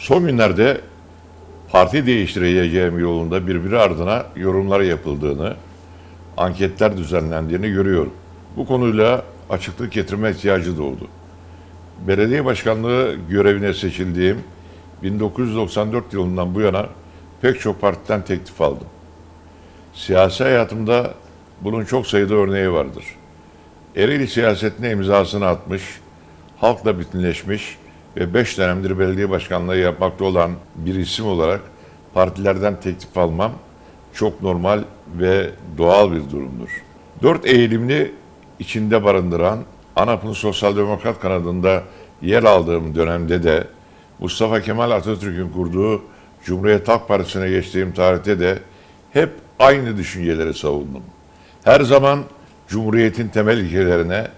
Son günlerde parti değiştireceğim yolunda birbiri ardına yorumlar yapıldığını, anketler düzenlendiğini görüyorum. Bu konuyla açıklık getirme ihtiyacı doğdu. Belediye başkanlığı görevine seçildiğim 1994 yılından bu yana pek çok partiden teklif aldım. Siyasi hayatımda bunun çok sayıda örneği vardır. Ereğli siyasetine imzasını atmış, halkla bütünleşmiş ve 5 dönemdir belediye başkanlığı yapmakta olan bir isim olarak partilerden teklif almam çok normal ve doğal bir durumdur. Dört eğilimli içinde barındıran ANAP'ın Sosyal Demokrat kanadında yer aldığım dönemde de Mustafa Kemal Atatürk'ün kurduğu Cumhuriyet Halk Partisi'ne geçtiğim tarihte de hep aynı düşünceleri savundum. Her zaman Cumhuriyet'in temel ilkelerine,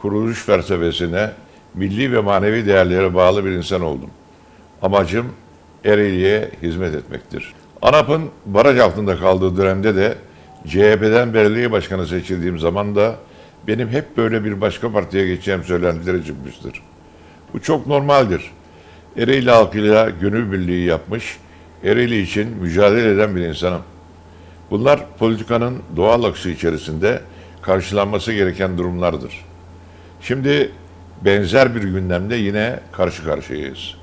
kuruluş felsefesine, milli ve manevi değerlere bağlı bir insan oldum. Amacım Ereğli'ye hizmet etmektir. ANAP'ın baraj altında kaldığı dönemde de CHP'den belediye başkanı seçildiğim zaman da benim hep böyle bir başka partiye geçeceğim söylentileri çıkmıştır. Bu çok normaldir. Ereğli halkıyla gönül birliği yapmış, Ereğli için mücadele eden bir insanım. Bunlar politikanın doğal akışı içerisinde karşılanması gereken durumlardır. Şimdi benzer bir gündemde yine karşı karşıyayız.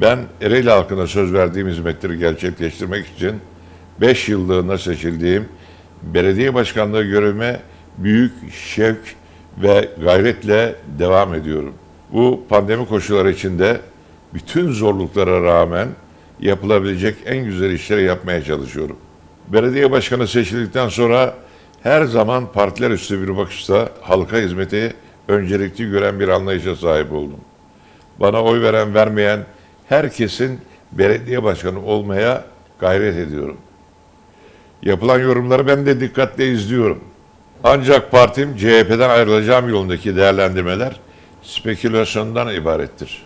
Ben Ereğli halkına söz verdiğim hizmetleri gerçekleştirmek için 5 yıllığına seçildiğim belediye başkanlığı görevime büyük şevk ve gayretle devam ediyorum. Bu pandemi koşulları içinde bütün zorluklara rağmen yapılabilecek en güzel işleri yapmaya çalışıyorum. Belediye başkanı seçildikten sonra her zaman partiler üstü bir bakışta halka hizmeti öncelikli gören bir anlayışa sahip oldum. Bana oy veren vermeyen herkesin belediye başkanı olmaya gayret ediyorum. Yapılan yorumları ben de dikkatle izliyorum. Ancak partim CHP'den ayrılacağım yolundaki değerlendirmeler spekülasyondan ibarettir.